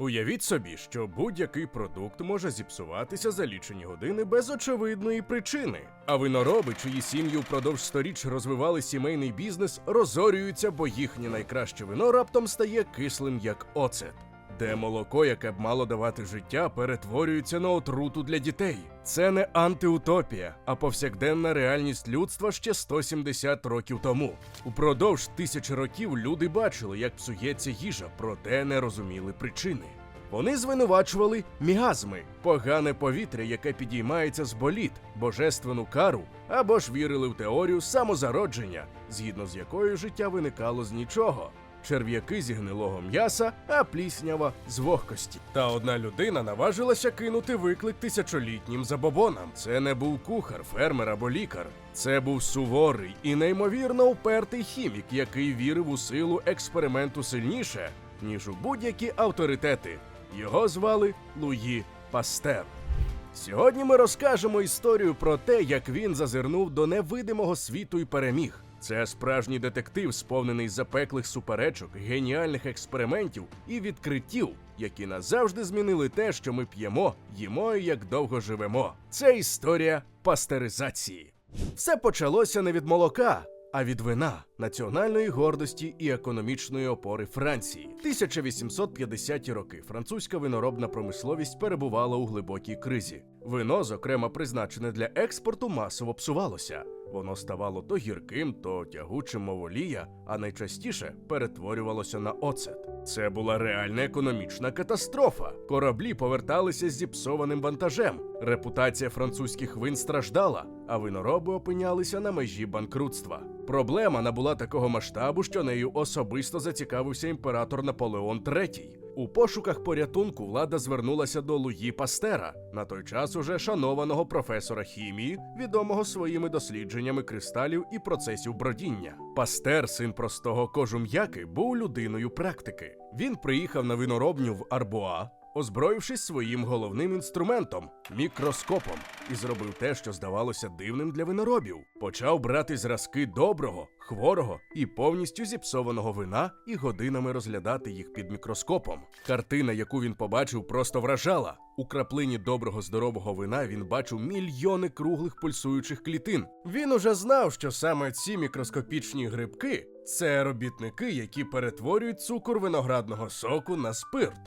Уявіть собі, що будь-який продукт може зіпсуватися за лічені години без очевидної причини. А винороби, чиї сім'ї впродовж сторіч розвивали сімейний бізнес, розорюються, бо їхнє найкраще вино раптом стає кислим як оцет. Де молоко, яке б мало давати життя, перетворюється на отруту для дітей. Це не антиутопія, а повсякденна реальність людства ще 170 років тому. Упродовж тисячі років люди бачили, як псується їжа, проте не розуміли причини. Вони звинувачували міазми, погане повітря, яке підіймається з боліт, божественну кару, або ж вірили в теорію самозародження, згідно з якою життя виникало з нічого. Черв'яки зі гнилого м'яса, а пліснява з вогкості. Та одна людина наважилася кинути виклик тисячолітнім забобонам. Це не був кухар, фермер або лікар. Це був суворий і неймовірно упертий хімік, який вірив у силу експерименту сильніше, ніж у будь-які авторитети. Його звали Луї Пастер. Сьогодні ми розкажемо історію про те, як він зазирнув до невидимого світу і переміг. Це справжній детектив, сповнений запеклих суперечок, геніальних експериментів і відкриттів, які назавжди змінили те, що ми п'ємо, їмо і як довго живемо. Це історія пастеризації. Все почалося не від молока, а від вина, національної гордості і економічної опори Франції. 1850-ті роки французька виноробна промисловість перебувала у глибокій кризі. Вино, зокрема призначене для експорту, масово псувалося. Воно ставало то гірким, то тягучим мов олія, а найчастіше перетворювалося на оцет. Це була реальна економічна катастрофа. Кораблі поверталися з зіпсованим вантажем. Репутація французьких вин страждала, а винороби опинялися на межі банкрутства. Проблема набула такого масштабу, що нею особисто зацікавився імператор Наполеон III. У пошуках порятунку влада звернулася до Луї Пастера, на той час уже шанованого професора хімії, відомого своїми дослідженнями кристалів і процесів бродіння. Пастер, син простого кожум'яки, був людиною практики. Він приїхав на виноробню в Арбуа, озброївшись своїм головним інструментом мікроскопом, і зробив те, що здавалося дивним для виноробів. Почав брати зразки доброго, хворого і повністю зіпсованого вина і годинами розглядати їх під мікроскопом. Картина, яку він побачив, просто вражала. У краплині доброго здорового вина він бачив мільйони круглих пульсуючих клітин. Він уже знав, що саме ці мікроскопічні грибки це робітники, які перетворюють цукор виноградного соку на спирт.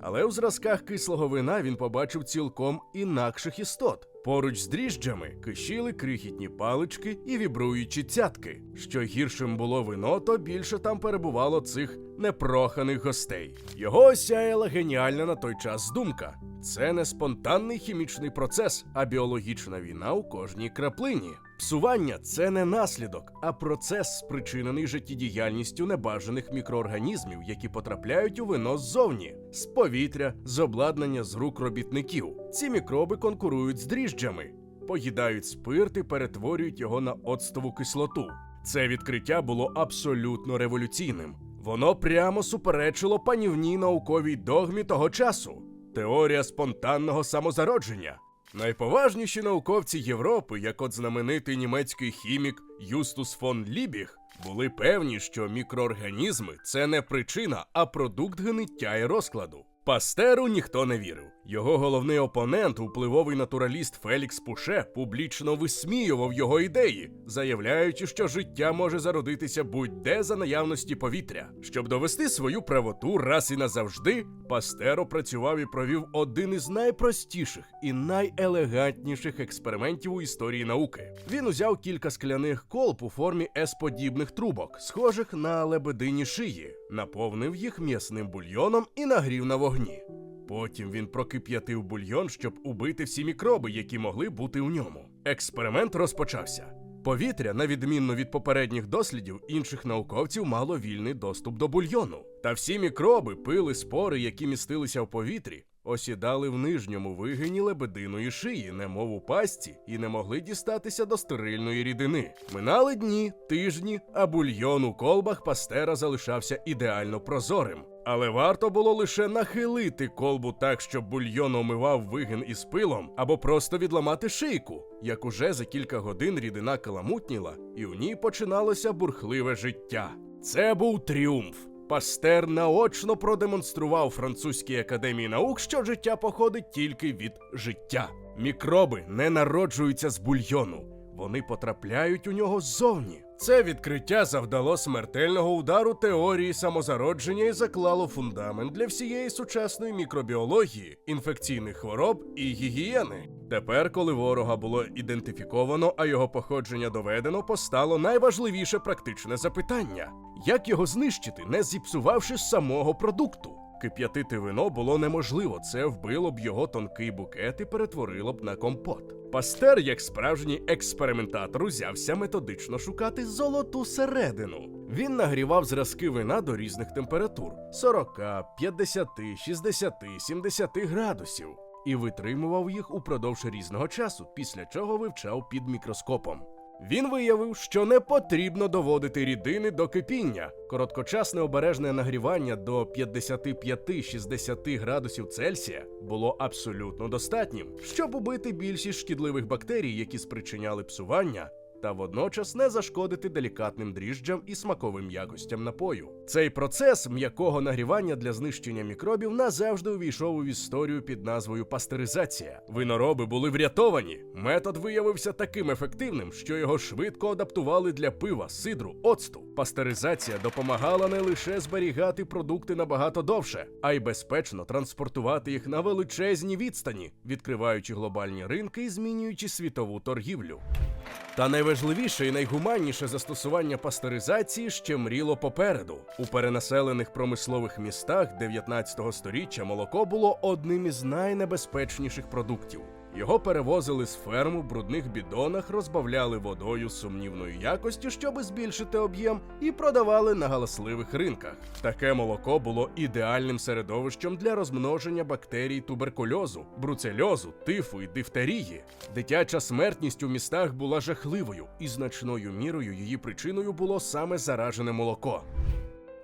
Але у зразках кислого вина він побачив цілком інакших істот. Поруч з дріжджами кишіли крихітні палички і вібруючі цятки. Що гіршим було вино, то більше там перебувало цих непроханих гостей. Його осяяла геніальна на той час думка. Це не спонтанний хімічний процес, а біологічна війна у кожній краплині. Псування це не наслідок, а процес, спричинений життєдіяльністю небажаних мікроорганізмів, які потрапляють у вино ззовні, з повітря, з обладнання з рук робітників. Ці мікроби конкурують з дріжджами, поїдають спирт і перетворюють його на оцтову кислоту. Це відкриття було абсолютно революційним. Воно прямо суперечило панівній науковій догмі того часу. Теорія спонтанного самозародження. Найповажніші науковці Європи, як от знаменитий німецький хімік Юстус фон Лібіг, були певні, що мікроорганізми це не причина, а продукт гниття і розкладу. Пастеру ніхто не вірив. Його головний опонент, впливовий натураліст Фелікс Пуше, публічно висміював його ідеї, заявляючи, що життя може зародитися будь-де за наявності повітря. Щоб довести свою правоту раз і назавжди, Пастер опрацював і провів один із найпростіших і найелегантніших експериментів у історії науки. Він узяв кілька скляних колб у формі С-подібних трубок, схожих на лебедині шиї, наповнив їх м'ясним бульйоном і нагрів на вогні. Потім він прокип'ятив бульйон, щоб убити всі мікроби, які могли бути у ньому. Експеримент розпочався. Повітря, на відмінно від попередніх дослідів інших науковців, мало вільний доступ до бульйону. Та всі мікроби, пили, спори, які містилися в повітрі, осідали в нижньому вигині лебединої шиї, немов у пастці, і не могли дістатися до стерильної рідини. Минали дні, тижні, а бульйон у колбах пастера залишався ідеально прозорим. Але варто було лише нахилити колбу так, щоб бульйон омивав вигин із пилом, або просто відламати шийку, як уже за кілька годин рідина каламутніла, і у ній починалося бурхливе життя. Це був тріумф. Пастер наочно продемонстрував французькій академії наук, що життя походить тільки від життя. Мікроби не народжуються з бульйону, вони потрапляють у нього ззовні. Це відкриття завдало смертельного удару теорії самозародження і заклало фундамент для всієї сучасної мікробіології, інфекційних хвороб і гігієни. Тепер, коли ворога було ідентифіковано, а його походження доведено, постало найважливіше практичне запитання: як його знищити, не зіпсувавши самого продукту? Кип'ятити вино було неможливо, це вбило б його тонкий букет і перетворило б на компот. Пастер, як справжній експериментатор, узявся методично шукати золоту середину. Він нагрівав зразки вина до різних температур 40, 50, 60, 70 градусів і витримував їх упродовж різного часу, після чого вивчав під мікроскопом. Він виявив, що не потрібно доводити рідини до кипіння. Короткочасне обережне нагрівання до 55-60 градусів Цельсія було абсолютно достатнім, щоб убити більшість шкідливих бактерій, які спричиняли псування. Та водночас не зашкодити делікатним дріжджам і смаковим якостям напою. Цей процес м'якого нагрівання для знищення мікробів назавжди увійшов у історію під назвою пастеризація. Винороби були врятовані. Метод виявився таким ефективним, що його швидко адаптували для пива, сидру, оцту. Пастеризація допомагала не лише зберігати продукти набагато довше, а й безпечно транспортувати їх на величезні відстані, відкриваючи глобальні ринки і змінюючи світову торгівлю. Та найважливіше і найгуманніше застосування пастеризації ще мріло попереду. У перенаселених промислових містах 19 століття молоко було одним із найнебезпечніших продуктів. Його перевозили з ферм у брудних бідонах, розбавляли водою сумнівної якості, щоби збільшити об'єм, і продавали на галасливих ринках. Таке молоко було ідеальним середовищем для розмноження бактерій туберкульозу, бруцельозу, тифу і дифтерії. Дитяча смертність у містах була жахливою, і значною мірою її причиною було саме заражене молоко.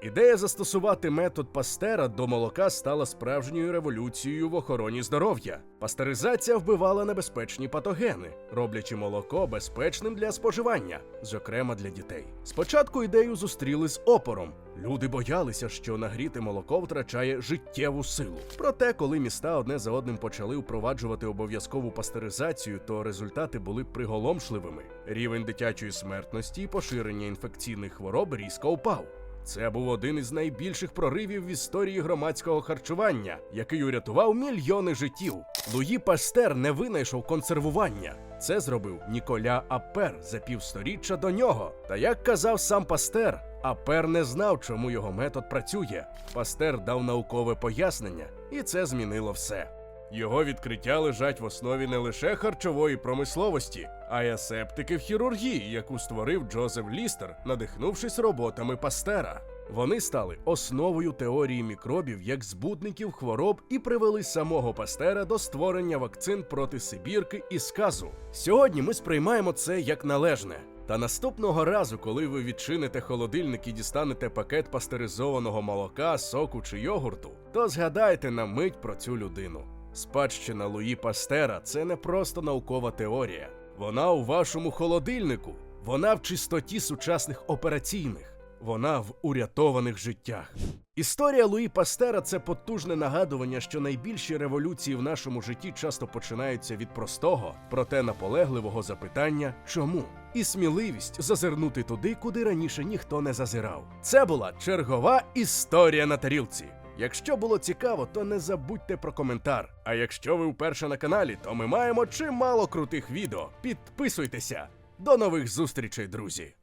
Ідея застосувати метод пастера до молока стала справжньою революцією в охороні здоров'я. Пастеризація вбивала небезпечні патогени, роблячи молоко безпечним для споживання, зокрема для дітей. Спочатку ідею зустріли з опором. Люди боялися, що нагріте молоко втрачає життєву силу. Проте, коли міста одне за одним почали впроваджувати обов'язкову пастеризацію, то результати були приголомшливими. Рівень дитячої смертності і поширення інфекційних хвороб різко упав. Це був один із найбільших проривів в історії громадського харчування, який урятував мільйони життів. Луї Пастер не винайшов консервування. Це зробив Ніколя Апер за півсторіччя до нього. Та як казав сам Пастер, Апер не знав, чому його метод працює. Пастер дав наукове пояснення, і це змінило все. Його відкриття лежать в основі не лише харчової промисловості, а й асептики в хірургії, яку створив Джозеф Лістер, надихнувшись роботами Пастера. Вони стали основою теорії мікробів як збутників хвороб і привели самого Пастера до створення вакцин проти Сибірки і сказу. Сьогодні ми сприймаємо це як належне. Та наступного разу, коли ви відчините холодильник і дістанете пакет пастеризованого молока, соку чи йогурту, то згадайте на мить про цю людину. Спадщина Луї Пастера це не просто наукова теорія. Вона у вашому холодильнику, вона в чистоті сучасних операційних, вона в урятованих життях. Історія Луї Пастера це потужне нагадування, що найбільші революції в нашому житті часто починаються від простого, проте наполегливого запитання чому? І сміливість зазирнути туди, куди раніше ніхто не зазирав. Це була чергова історія на тарілці. Якщо було цікаво, то не забудьте про коментар. А якщо ви вперше на каналі, то ми маємо чимало крутих відео. Підписуйтеся. До нових зустрічей, друзі!